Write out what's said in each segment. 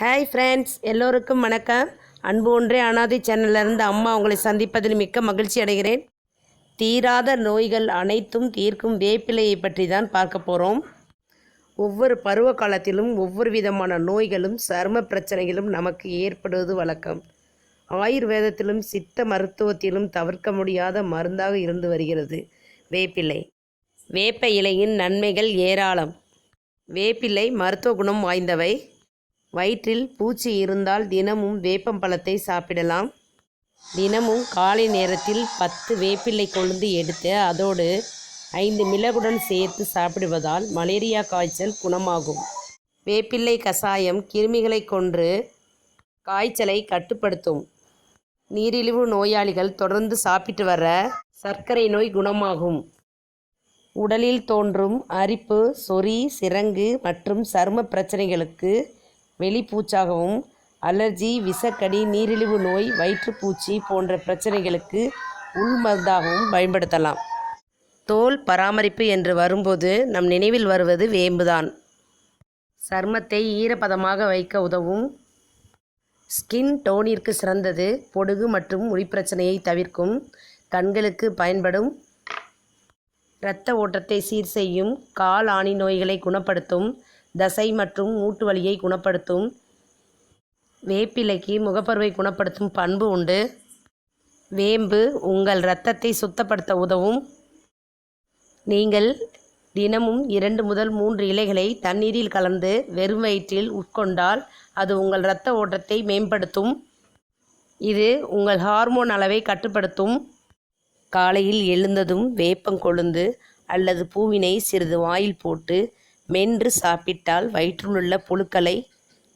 Hi friends எல்லோருக்கும் வணக்கம். அன்பு ஒன்றே அனாதை சேனல்லேருந்து அம்மா உங்களை சந்திப்பதில் மிக்க மகிழ்ச்சி அடைகிறேன். தீராத நோய்கள் அனைத்தும் தீர்க்கும் வேப்பிலையை பற்றி தான் பார்க்க போகிறோம் ஒவ்வொரு பருவ காலத்திலும் ஒவ்வொரு விதமான நோய்களும் சரும பிரச்சனைகளும் நமக்கு ஏற்படுவது வழக்கம். ஆயுர்வேதத்திலும் சித்த மருத்துவத்திலும் தவிர்க்க முடியாத மருந்தாக இருந்து வருகிறது. வேப்பிலை. வேப்ப இலையின் நன்மைகள் ஏராளம். வேப்பிலை மருத்துவ குணம் வாய்ந்தவை. வயிற்றில் பூச்சி இருந்தால் தினமும் வேப்பம்பழத்தை சாப்பிடலாம். தினமும் காலை நேரத்தில் பத்து வேப்பிலை கொழுந்து எடுத்து அதோடு ஐந்து மிளகுடன் சேர்த்து சாப்பிடுவதால் மலேரியா காய்ச்சல் குணமாகும். வேப்பிள்ளை கசாயம் கிருமிகளை கொன்று காய்ச்சலை கட்டுப்படுத்தும். நீரிழிவு நோயாளிகள் தொடர்ந்து சாப்பிட்டு வர சர்க்கரை நோய் குணமாகும். உடலில் தோன்றும் அரிப்பு சொறி சிரங்கு மற்றும் சரும பிரச்சனைகளுக்கு வெளிப்பூச்சாகவும் அலர்ஜி விஷக்கடி நீரிழிவு நோய் வயிற்றுப்பூச்சி போன்ற பிரச்சனைகளுக்கு உள்மருந்தாகவும் பயன்படுத்தலாம். தோல் பராமரிப்பு என்று வரும்போது நம் நினைவில் வருவது வேம்புதான். சர்மத்தை ஈரப்பதமாக வைக்க உதவும். ஸ்கின் டோனிற்கு சிறந்தது. பொடுகு மற்றும் முடிப்பிரச்சனையை தவிர்க்கும். கண்களுக்கு பயன்படும். இரத்த ஓட்டத்தை சீர் செய்யும். கால் ஆணி நோய்களை குணப்படுத்தும். தசை மற்றும் மூட்டு வலியை குணப்படுத்தும் வேப்பிலைக்கு முகப்பருவை குணப்படுத்தும் பண்பு உண்டு. வேம்பு உங்கள் இரத்தத்தை சுத்தப்படுத்த உதவும். நீங்கள் தினமும் இரண்டு முதல் மூன்று இலைகளை தண்ணீரில் கலந்து வெறும் வயிற்றில் உட்கொண்டால் அது உங்கள் இரத்த ஓட்டத்தை மேம்படுத்தும். இது உங்கள் ஹார்மோன் அளவை கட்டுப்படுத்தும். காலையில் எழுந்ததும் வேப்பங்கொழுந்து அல்லது பூவினை சிறிது வாயில் போட்டு மென்று சாப்பிட்டால் வயிற்றிலுள்ள புழுக்களை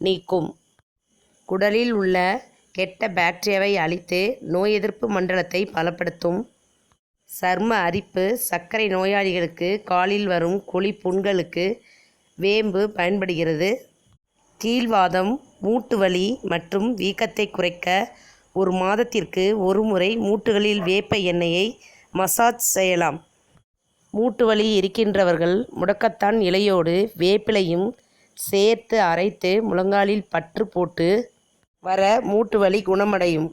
நீக்கும். குடலில் உள்ள கெட்ட பாக்டீரியாவை அழித்து நோய் எதிர்ப்பு மண்டலத்தை பலப்படுத்தும். சர்ம அரிப்பு சர்க்கரை நோயாளிகளுக்கு காலில் வரும் குழி புண்களுக்கு வேம்பு பயன்படுகிறது. கீழ்வாதம் மூட்டு வலி மற்றும் வீக்கத்தை குறைக்க ஒரு மாதத்திற்கு ஒரு முறை மூட்டுகளில் வேப்ப எண்ணெயை மசாஜ் செய்யலாம். மூட்டு வலி இருக்கின்றவர்கள் முடக்கத்தான் இலையோடு வேப்பிலையும் சேர்த்து அரைத்து முழங்காலில் பற்று போட்டு வர மூட்டு வலி குணமடையும்.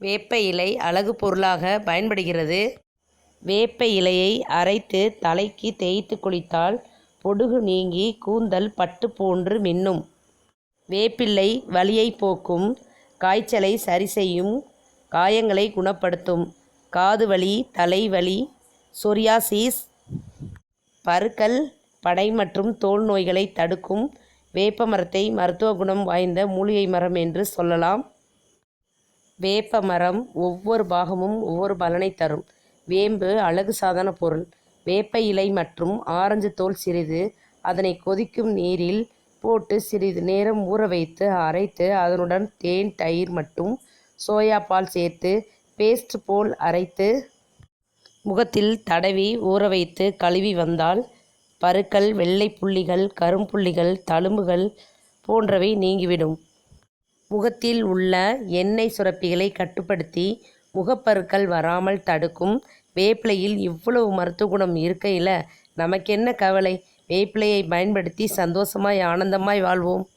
வேப்ப இலை அழகு பொருளாக பயன்படுகிறது. வேப்ப இலையை அரைத்து தலைக்கு தேய்த்து குளித்தால் பொடுகு நீங்கி கூந்தல் பட்டு போன்று மின்னும். வேப்பிள்ளை வலியை போக்கும் காய்ச்சலை சரி செய்யும் காயங்களை குணப்படுத்தும். காது வலி தலைவலி சொரியாசிஸ் பருக்கல் படை மற்றும் தோல் நோய்களை தடுக்கும் வேப்ப மரத்தை மருத்துவ குணம் வாய்ந்த மூலிகை மரம் என்று சொல்லலாம். வேப்ப மரம் ஒவ்வொரு பாகமும் ஒவ்வொரு பலனை தரும். வேம்பு அழகு சாதன பொருள். வேப்ப இலை மற்றும் ஆரஞ்சு தோல் சிறிது. அதனை கொதிக்கும் நீரில் போட்டு சிறிது நேரம் ஊற வைத்து அரைத்து அதனுடன் தேன் தயிர் மற்றும் சோயா பால் சேர்த்து பேஸ்ட் போல் அரைத்து முகத்தில் தடவி ஊற வைத்து கழுவி வந்தால் பருக்கள் வெள்ளை புள்ளிகள் கரும்புள்ளிகள் தழும்புகள் போன்றவை நீங்கிவிடும். முகத்தில் உள்ள எண்ணெய் சுரப்பிகளை கட்டுப்படுத்தி முகப்பருக்கள் வராமல் தடுக்கும். வேப்பிலையில் இவ்வளவு மருத்துவ குணம் இருக்கையில் நமக்கென்ன கவலை? வேப்பிலையை பயன்படுத்தி சந்தோஷமாய் ஆனந்தமாய் வாழ்வோம்.